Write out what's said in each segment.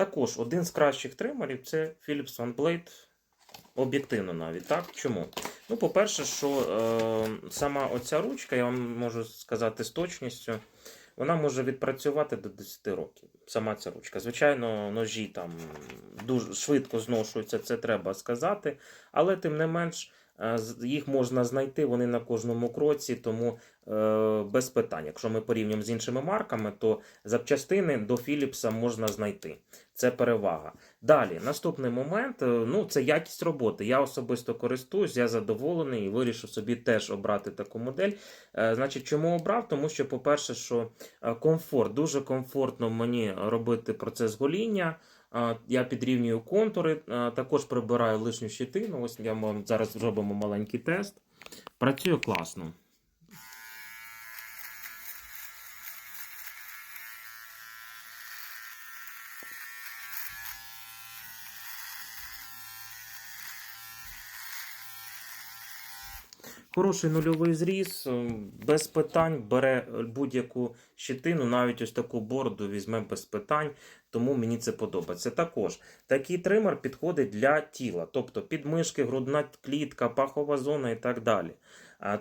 Також один з кращих тримерів це Philips OneBlade. Об'єктивно навіть, так? Чому? Ну, по-перше, що е, сама оця ручка, я вам можу сказати з точністю, вона може відпрацювати до 10 років. Сама ця ручка. Звичайно, ножі там дуже швидко зношуються, це треба сказати. Але тим не менш, їх можна знайти, вони на кожному кроці, тому е, без питань. Якщо ми порівнюємо з іншими марками, то запчастини до Philips можна знайти. Це перевага. Далі, наступний момент, е, ну це якість роботи. Я особисто користуюсь, я задоволений і вирішив собі теж обрати таку модель. Е, Значить, чому обрав? Тому що, по-перше, що комфорт, дуже комфортно мені робити процес гоління. Я підрівнюю контури, також прибираю лишню щитину. Ось я зараз зробимо маленький тест. Працює класно. Хороший нульовий зріз, е, без питань бере будь-яку щитину, навіть ось таку бороду візьме без питань, тому мені це подобається. Також такий тример підходить для тіла, тобто підмишки, грудна клітка, пахова зона і так далі.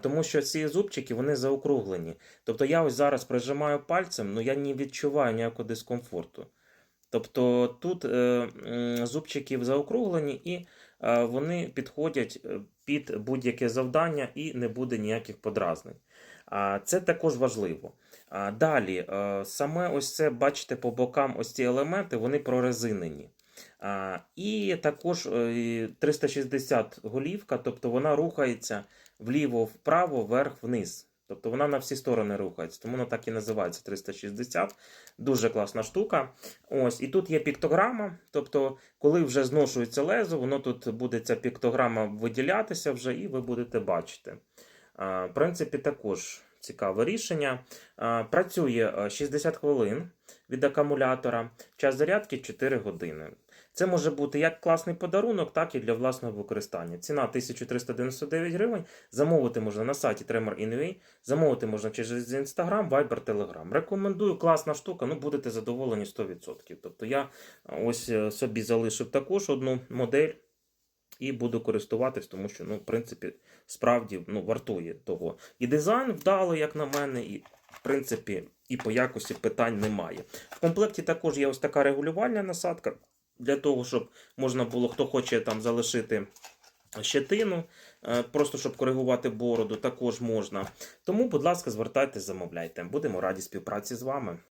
Тому що ці зубчики вони заокруглені. Тобто я ось зараз прижимаю пальцем, але я не відчуваю ніякого дискомфорту. Тобто тут е, зубчики заокруглені і е, вони підходять е, під будь-яке завдання і не буде ніяких подразнень. Це також важливо. Далі, саме ось це, бачите, по бокам ось ці елементи, вони прорезинені. І також е, 360 голівка, тобто вона рухається вліво-вправо, вверх-вниз. Тобто вона на всі сторони рухається, тому вона так і називається 360. Дуже класна штука. Ось, і тут є піктограма. Тобто, коли вже зношується лезо, воно тут буде ця піктограма виділятися вже, і ви будете бачити. В принципі, також цікаве рішення. Працює е, 60 хвилин від акумулятора, час зарядки 4 години. Це може бути як класний подарунок, так і для власного використання. Ціна 1399 гривень. Замовити можна на сайті Tremor Tremor.in.ua, замовити можна через Instagram, Viber, Telegram. Рекомендую, класна штука, ну будете задоволені 100%. Тобто я ось е, собі залишив також одну модель і буду користуватись, тому що, ну, в принципі, справді ну, вартує того. І дизайн вдалий, як на мене, і в принципі, і по якості питань немає. В комплекті також є ось така регулювальна насадка для того, щоб можна було, хто хоче там залишити щетину, е, просто щоб коригувати бороду, також можна. Тому, будь ласка, звертайтеся, замовляйте. Будемо раді співпраці з вами.